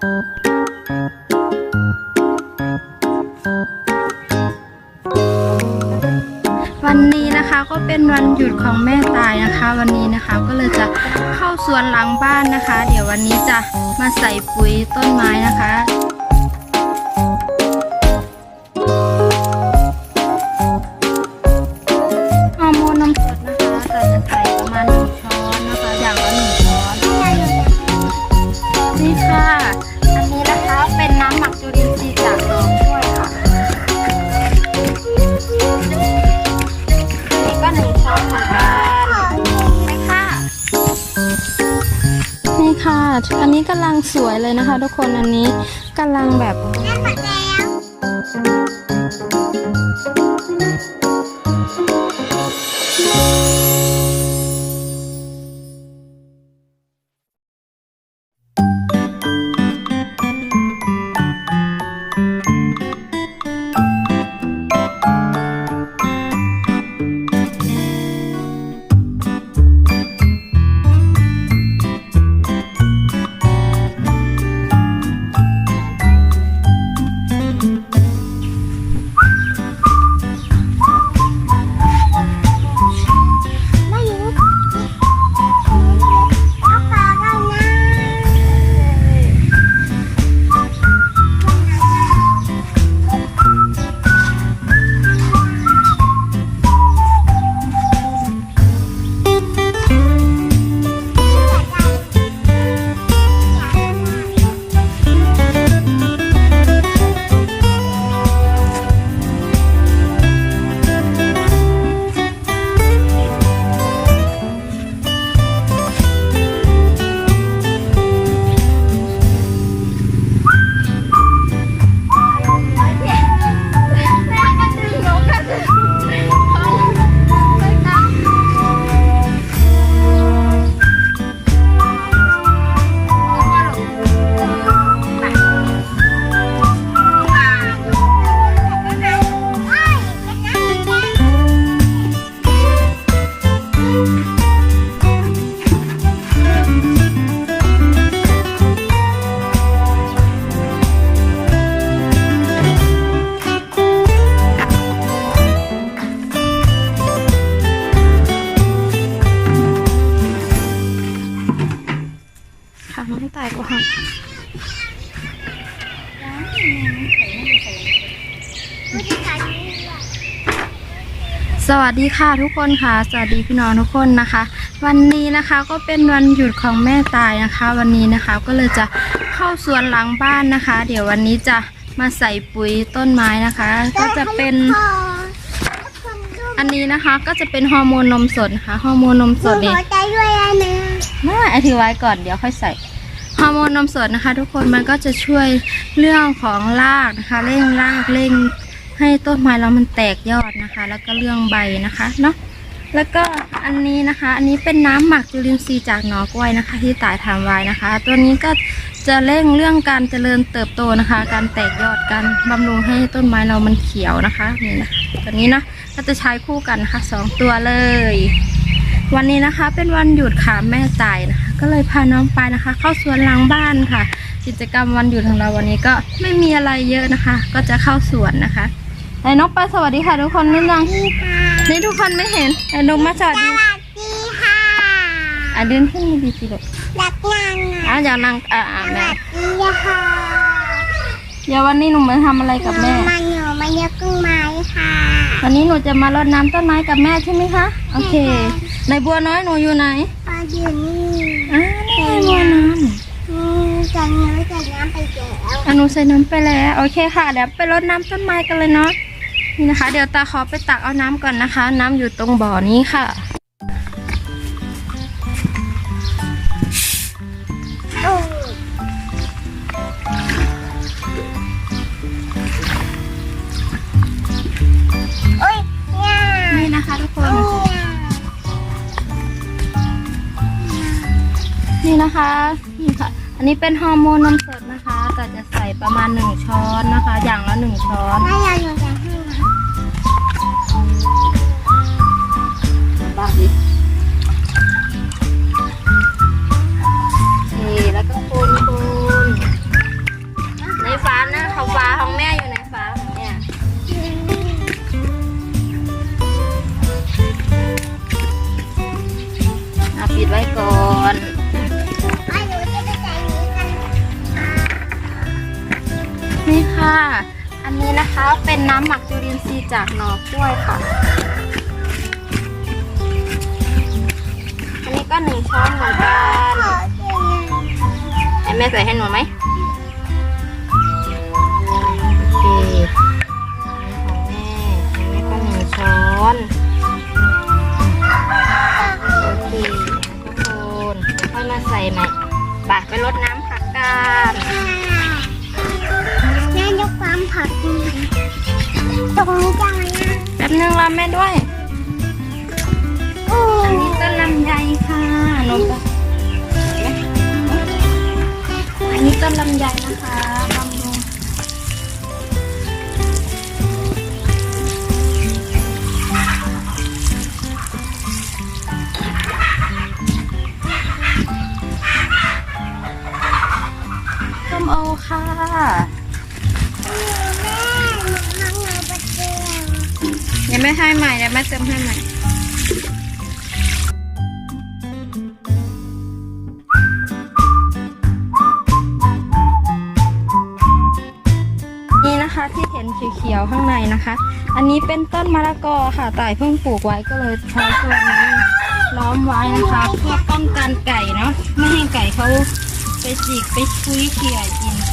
วันนี้นะคะก็เป็นวันหยุดของแม่ตายนะคะ วันนี้นะคะก็เลยจะเข้าสวนหลังบ้านนะคะ เดี๋ยววันนี้จะมาใส่ปุ๋ยต้นไม้นะคะ นี้กำลังสวยเลยนะคะ ทุกคนอันนี้กำลังแบบ ตายกว่าสวัสดีค่ะทุกคนค่ะ สวัสดีพี่น้องทุกคนนะคะ วันนี้นะคะก็เป็นวันหยุดของแม่ตายนะคะ วันนี้นะคะก็เลยจะเข้าสวนหลังบ้านนะคะ เดี๋ยววันนี้จะมาใส่ปุ๋ยต้นไม้นะคะ ก็จะเป็นอันนี้นะคะก็จะเป็นฮอร์โมนนมสดนะคะฮอร์โมนนมสดหันี่วใจด้วยนะไม่อธิบายก่อนเดี๋ยวค่อยใส่ ฮอร์โมนนมสดนะคะ ทุกคนมันก็จะช่วยเรื่องของรากนะคะเร่งรากเร่งให้ต้นไม้เรามันแตกยอดนะคะ แล้วก็เรื่องใบนะคะเนาะแล้วก็อันนี้นะคะ อันนี้เป็นน้ำหมักจุลินทรีย์จากหนอกล้วยนะคะ ที่ตายทำไว้นะคะ ตัวนี้ก็จะเร่งเรื่องการเจริญเติบโตนะคะ การแตกยอดการบำรุงให้ต้นไม้เรามันเขียวนะคะนี่นะคะตัวนี้นะก็จะใช้คู่กันนะคะสองตัวเลย วันนี้นะคะเป็นวันหยุดค่ะแม่จ่ายนะคะ ก็เลยพาน้องไปนะคะ เข้าสวนหลังบ้านค่ะ กิจกรรมวันหยุดของเราวันนี้ก็ไม่มีอะไรเยอะนะคะ ก็จะเข้าสวนนะคะไอ้นกไปสวัสดีค่ะ ทุกคนนิดนึงดีค่ะนี่ทุกคนไม่เห็นไอ้นกมาสวัสสดีวัสดีค่ะอะเดินขึ้นมาดีสิลูกรักงานอะนะอยากนั่งอะอะสแม่วัสดีค่ะเดี๋ยววันนี้หนูมาทำอะไรกับแม่มาหนูมายกกุ้งไม้ค่ะ วันนี้หนูจะมารดน้ำต้นไม้กับแม่ใช่ไหมคะ โอเค ในบัวน้อยหนูอยู่ไหนปลาอยู่นี่ อ่านี่ไงบัวน้อยอืมจะเนื้อจะน้ำไปแล้วอนุใส่น้ำไปแล้ว โอเคค่ะ เดี๋ยวไปรดน้ำต้นไม้กันเลยเนาะ นี่นะคะ เดี๋ยวตาขอไปตักเอาน้ำก่อนนะคะ น้ำอยู่ตรงบ่อนี้ค่ะ นะคะ นี่ค่ะ อันนี้เป็นฮอร์โมนนมสดนะคะ ก็จะใส่ประมาณหนึ่งช้อนนะคะ อย่างละหนึ่งช้อนไม่อยากอยู่แต่ให้นะบ้าดินี่แล้วก็คนคนในฟ้านะเขาฟ้าของแม่อยู่ในฟ้าของแม่อ่ปิดไว้ก่อน คนอันนี้นะคะเป็นน้ำหมักจุลินทรีย์จากหน่อกล้วยค่ะ อันนี้ก็หนึ่งช้อนเหมือนกันแม่ใส่ให้หนูไหมโอเคอันนี้ของแม่อันนี้ก็หนึ่งช้อนโอเคทุกคนค่อยมาใส่ใหม่บ่าไปรดน้ำผักกัน แม่ยกความผักตรงนี้จังเลยนะแป๊บนึงรอแม่ด้วยโอ้อันนี้ต้นลำไยค่ะนมปะอันนี้ต้นลำไยนะคะบำรุงส้มโอค่ะ ยังไม่ให้ใหม่ยังไม่เติมให้ใหม่นี่นะคะที่เห็นเขียวๆข้างในนะคะ อันนี้เป็นต้นมะละกอค่ะต่ายเพิ่งปลูกไว้ก็เลยใช้ตัวนี้ล้อมไว้นะคะเพื่อป้องกันไก่เนาะไม่ให้ไก่เขาไปจิกไปคุยเขี่ยกิน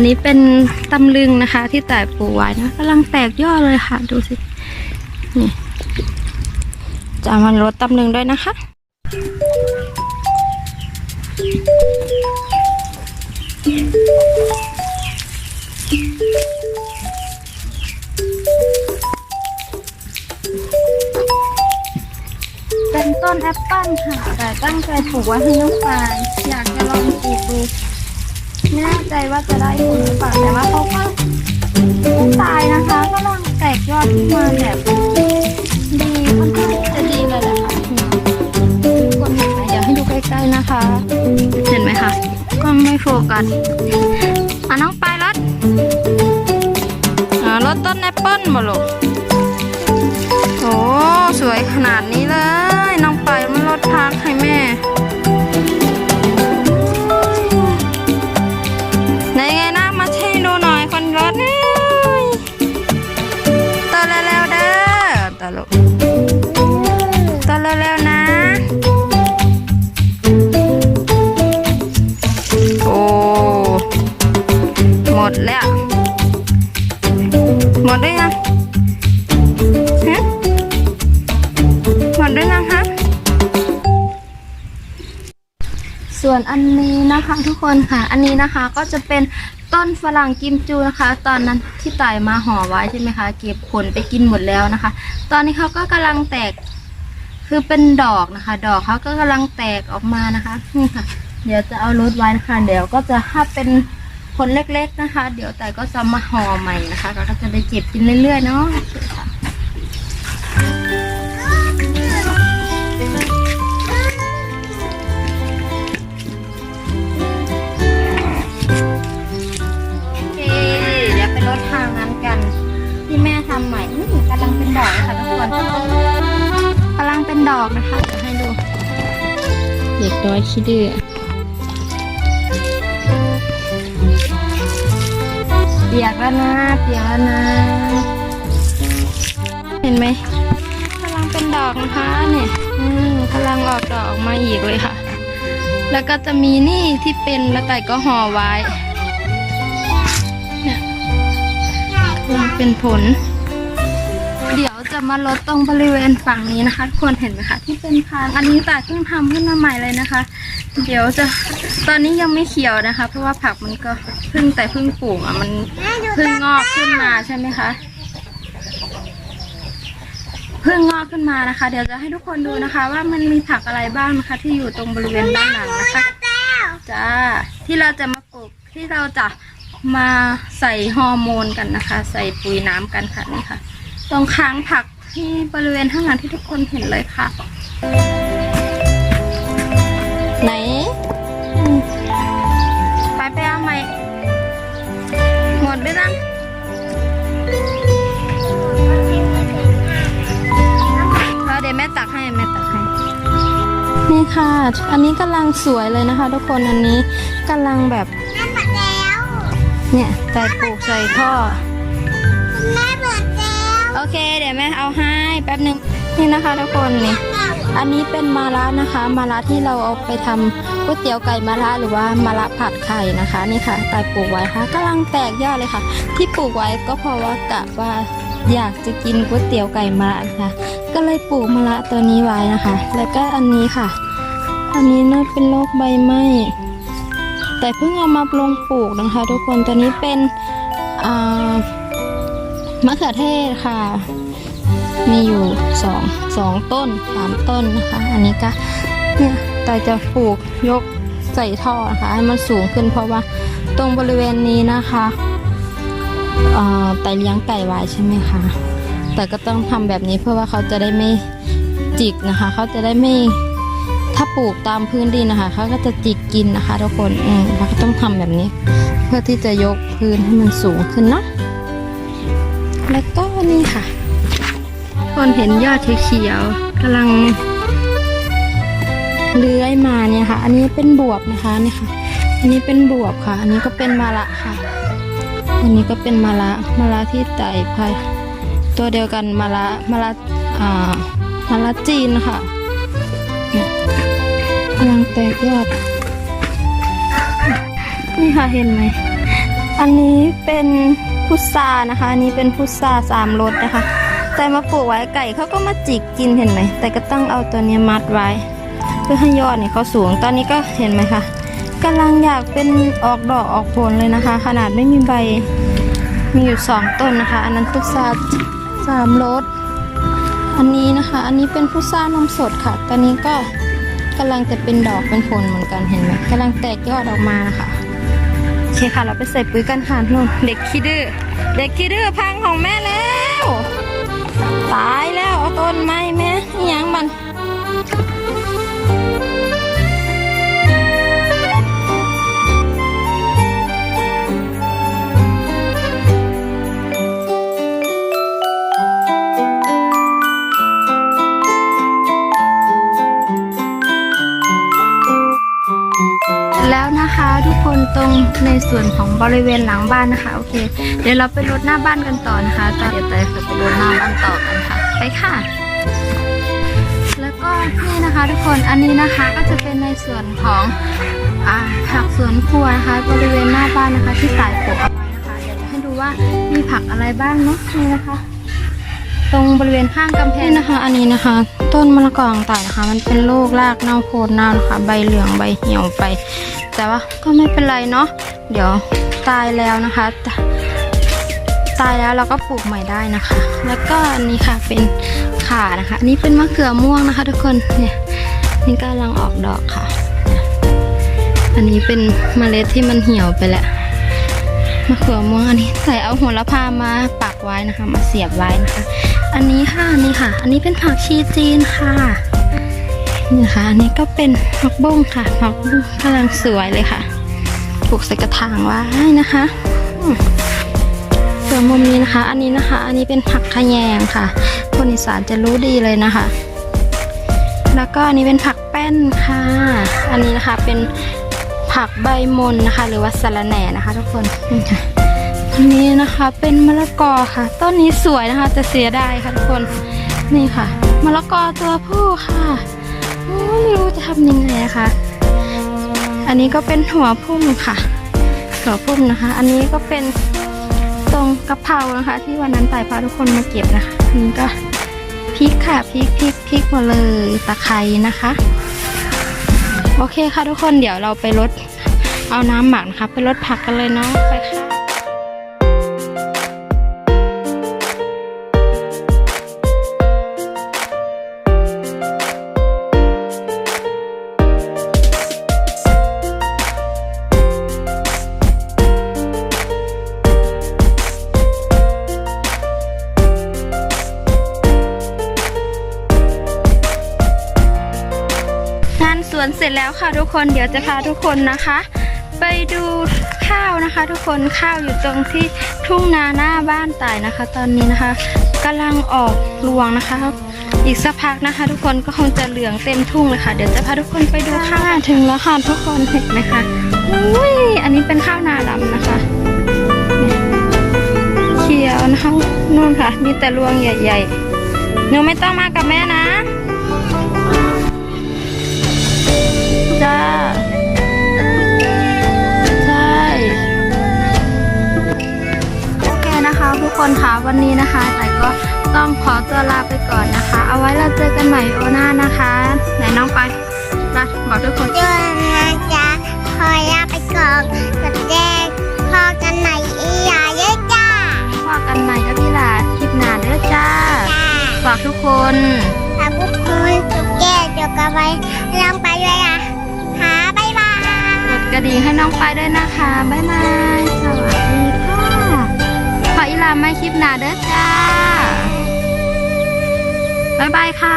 นนี้เป็นตำลึงนะคะ ที่แต่ปลูกไว้นะกำลังแตกยอดเลยค่ะ ดูสิ นี่ จะมันรดตำลึงด้วยนะคะ เป็นต้นแอปเปิ้ลค่ะ แต่ตั้งใจปลูกไว้ให้น้องปานอยากจะลองปลูกดู ไม่แน่ใจว่าจะได้ผลหรือเปล่าแต่ว่าเขาก็ไม่ตายนะคะก็ลังแตกยอดขึ้นมาแบบดีค่อนข้างจะดีเลยแหละค่ะกคนเห็นไหมเดี๋ยวให้ดูใกล้ๆนะคะ เห็นไหมคะกล้องไม่โฟกัสอะน้องปลายรถอ่ารถต้นแอปเปิ้ลบ่ลูกโอ้สวยขนาดนี้เลย น้องไปมันลดพักให้แม่ มดได้ยังฮะหมดได้วยนะคะส่วนอันนี้นะคะทุกคนค่ะ อันนี้นะคะก็จะเป็นต้นฝรั่งกิมจูนะคะ ตอนนั้นที่ต่ายมาห่อไว้ใช่ไหมคะ เก็บผลไปกินหมดแล้วนะคะ ตอนนี้เขาก็กำลังแตกคือเป็นดอกนะคะ ดอกเขาก็กำลังแตกออกมานะคะนี่ค่ะ เดี๋ยวจะเอารถไว้นะคะ เดี๋ยวก็จะถ้าเป็น ลเล็กๆนะคะ เดี๋ยวแต่ก็จะมาห่อใหม่นะคะ เราก็จะได้เก็บกินเรื่อยๆเนาะโอะเดี๋ยวไปรดทางนั้นกันที่แม่ทำใหม่กำลังเป็นดอกนะคะทุกคนกำลังเป็นดอกนะคะเดี๋ยวให้ดู เด็กน้อยขี้ดื้อ เปียกแล้วนะ เปียกแล้วนะ เห็นไหมกำลังเป็นดอกนะคะเนี่ยกำลังออกดอกมาอีกเลยค่ะ แล้วก็จะมีนี่ที่เป็นแล้วแต่ก็ห่อไว้เนี่ยยังเป็นผล เดี๋ยวจะมาลดตรงบริเวณฝั่งนี้นะคะทุกคนเห็นไหมคะที่เป็นทางอันนี้ตาเพิ่งทำขึ้นมาใหม่เลยนะคะ เดี๋ยวจะตอนนี้ยังไม่เขียวนะคะ เพราะว่าผักมันก็เพิ่งแต่เพิ่งปลูกอะมันแม่ดูเพิ่งตางอกขึ้นมาใช่ไหมคะเพิ่งงอกขึ้นมานะคะ เดี๋ยวจะให้ทุกคนดูนะคะ ว่ามันมีผักอะไรบ้างนะคะ ที่อยู่ตรงบริเวณด้านหลังนะคะแต้วจ้าที่เราจะมาปลูกที่เราจะมาใส่ฮอร์โมนกันนะคะ ใส่ปุ๋ยน้ำกันค่ะนี่ค่ะ ตรงค้างผักที่บริเวณข้างหลังที่ทุกคนเห็นเลยค่ะ หมดด้วยนะแล้วเดี๋ยวแม่ตักให้แม่ตักให้ นี่ค่ะ อันนี้กำลังสวยเลยนะคะ ทุกคนอันนี้กำลังแบบแม่หมดแล้วเนี่ยใส่ปลูกใส่ท่อแม่หมดแล้วโอเค เดี๋ยวแม่เอาให้แป๊บหนึ่ง นี่นะคะทุกคนนี่อันนี้เป็นมาระนะคะ มาระที่เราเอาไปทำก๋วยเตี๋ยวไก่มาระหรือว่ามาระผัดไข่นะคะ นี่ค่ะตายปลูกไว้ค่ะกำลังแตกยอดเลยค่ะ ที่ปลูกไว้ก็เพราะว่ากะว่าอยากจะกินก๋วยเตี๋ยวไก่มาระนะคะ ก็เลยปลูกมาระตัวนี้ไว้นะคะ แล้วก็อันนี้ค่ะ อันนี้น่าเป็นโรคใบไหม้แต่เพิ่งเอามาลงปลูกนะคะ ทุกคนตัวนี้เป็นมะเขือเทศค่ะ มีอยู่สองสองต้นสามต้นนะคะ อันนี้ก็เนี่ยแต่จะปลูกยกใส่ท่อนะคะให้มันสูงขึ้นเพราะว่าตรงบริเวณนี้นะคะเอ่อแต่เลี้ยงไก่ไว้ใช่ไหมคะ แต่ก็ต้องทำแบบนี้เพื่อว่าเขาจะได้ไม่จิกนะคะ เขาจะได้ไม่ถ้าปลูกตามพื้นดินนะคะ เขาก็จะจิกกินนะคะทุกคนอืมเราก็ต้องทำแบบนี้ เพื่อที่จะยกพื้นให้มันสูงขึ้นเนาะแล้วก็นี่ค่ะ คนเห็นยอดเขียวๆกำลังเลื้อยมาเนี่ยค่ะ อันนี้เป็นบวบนะคะเนี่ยค่ะ อันนี้เป็นบวบค่ะ อันนี้ก็เป็นมะละค่ะ อันนี้ก็เป็นมะละมะละที่ไต่พายตัวเดียวกันมะละมะละอ่ามะละจีนค่ะกำลังแตกยอด นี่ค่ะเห็นไหม อันนี้เป็นพุทรานะคะ อันนี้เป็นพุทราสามรสนะคะ แต่มาปลูกไว้ไก่เขาก็มาจิกกินเห็นไหม แต่ก็ต้องเอาตัวเนี้ยมัดไว้ เพื่อให้ยอดเนี่ยเขาสูง ตอนนี้ก็เห็นไหมคะกำลังอยากเป็นออกดอกออกผลเลยนะคะ ขนาดไม่มีใบ มีอยู่สองต้นนะคะ อันนั้นพุทราสามรสอันนี้นะคะ อันนี้เป็นพุทรานมสดค่ะ ตอนนี้ก็กำลังจะเป็นดอกเป็นผลเหมือนกันเห็นไหมกำลังแตกยอดออกมานะคะโอเคค่ะ เราไปใส่ปุ๋ยกันค่ะนุ่นเด็กขี้ดื้อเด็กขี้ดื้อพังของแม่แล้ว ตายแล้วเอาต้นไม้แม่ยังมันแล้วนะคะทุกคนตรงในส่วนของบริเวณหลังบ้านนะคะ เค เดี๋ยวเราไปรดหน้าบ้านกันต่อนะคะตอนเดี๋ยวเตยจะไปรดหน้าบ้านต่อกันค่ะ ไปค่ะ แล้วก็นี่นะคะทุกคนอันนี้นะคะก็จะเป็นในส่วนของอ่าผักสวนครัวนะคะบริเวณหน้าบ้านนะคะ ที่สายปลูกเอาไว้นะคะเดี๋ยวจะให้ดูว่ามีผักอะไรบ้างเนาะนี่นะคะ ตรงบริเวณข้างกำแพงนะคะ อันนี้นะคะ ต้นมะละกอต่างๆนะคะ มันเป็นโรครากเน่าโคนเน่านะคะ ใบเหลืองใบเหี่ยวไป แต่ว่าก็ไม่เป็นไรเนาะเดี๋ยว ตายแล้วนะคะตตายแล้วเราก็ปลูกใหม่ได้นะคะ แล้วก็อันนี้ค่ะเป็นขานะคะอันนี้เป็นมะเขือม่วงนะคะ ทุกคนเนี่ยนี่กำลังออกดอกค่ะ อันนี้เป็นเมล็ดที่มันเหี่ยวไปแล้วมะเขือม่วงอันนี้ใส่เอาหัวละพามาปักไว้นะคะ มาเสียบไว้นะคะ อันนี้ค่ะนี่ค่ะ อันนี้เป็นผักชีจีนค่ะนี่ค่ะอันนี้ก็เป็นผักบุ้งค่ะผักบุ้งกำลังสวยเลยค่ะ ปลูกใส่กระถางไว้นะคะส่วนมุมนี้นะคะ อันนี้นะคะ อันนี้เป็นผักขยงค่ะ คนอีสานจะรู้ดีเลยนะคะ แล้วก็อันนี้เป็นผักแป้นค่ะ อันนี้นะคะเป็นผักใบมนนะคะ หรือว่าสะระแหน่นะคะ ทุกคนนี่ค่ะอันนี้นะคะเป็นมะละกอค่ะ ต้นนี้สวยนะคะแต่เสียดายค่ะทุกคน นี่ค่ะ มะละกอตัวผู้ค่ะ ไม่รู้จะทำยังไงอะคะ อันนี้ก็เป็นหัวพุ่มค่ะ หัวพุ่มนะคะ อันนี้ก็เป็นตรงกระเพรานะคะ ที่วันนั้นไต่พาทุกคนมาเก็บนะคะนี่ก็พริกค่ะพริกพริกพริกหมดเลยตะไคร้นะคะ โอเคค่ะทุกคนเดี๋ยวเราไปลดเอาน้ำหมักนะคะ ไปลดผักกันเลยเนาะไปค่ะ จแล้วค่ะทุกคนเดี๋ยวจะพาทุกคนนะคะ ไปดูข้าวนะคะ ทุกคนข้าวอยู่ตรงที่ทุ่งนาหน้าบ้านต่ายนะคะ ตอนนี้นะคะกำลังออกรวงนะคะ อีกสักพักนะคะ ทุกคนก็คงจะเหลืองเต็มทุ่งเลยค่ะ เดี๋ยวจะพาทุกคนไปดูข้าวถึงแล้วค่ะทุกคนเห็นไหมคะอุ้ยอันนี้เป็นข้าวนาดำนะคะเนี่ยเขียวนะคะนู่นค่ะ มีแต่รวงใหญ่ๆหนูไม่ต้องมากับแม่นะ นะคะทุกคนคะวันนี้นะคะ แต่ก็ต้องขอตัวลาไปก่อนนะคะ เอาไว้เราเจอกันใหม่โอหน้านะคะไหนน้องไปไปบอกทุกคนเดือนนะจ๊ะขอลาไปก่อนกดแจ้งพอกันไหนอีหยาเยอะจ้าว่ากันใหม่กับพี่หลาคลิปหน้าเด้อจ้าจ้าฝากทุกคนถ้าพวกคุณสุกแก้เดี๋ยวกันไปลองไปด้วยอะหาบ๊ายบายกดกระดิ่งให้น้องไปด้วยนะคะบ๊ายบายสวัสดีค่ะข อีลาไม่คลิปหนาเด้อจ้า บ๊ายบายค่ะ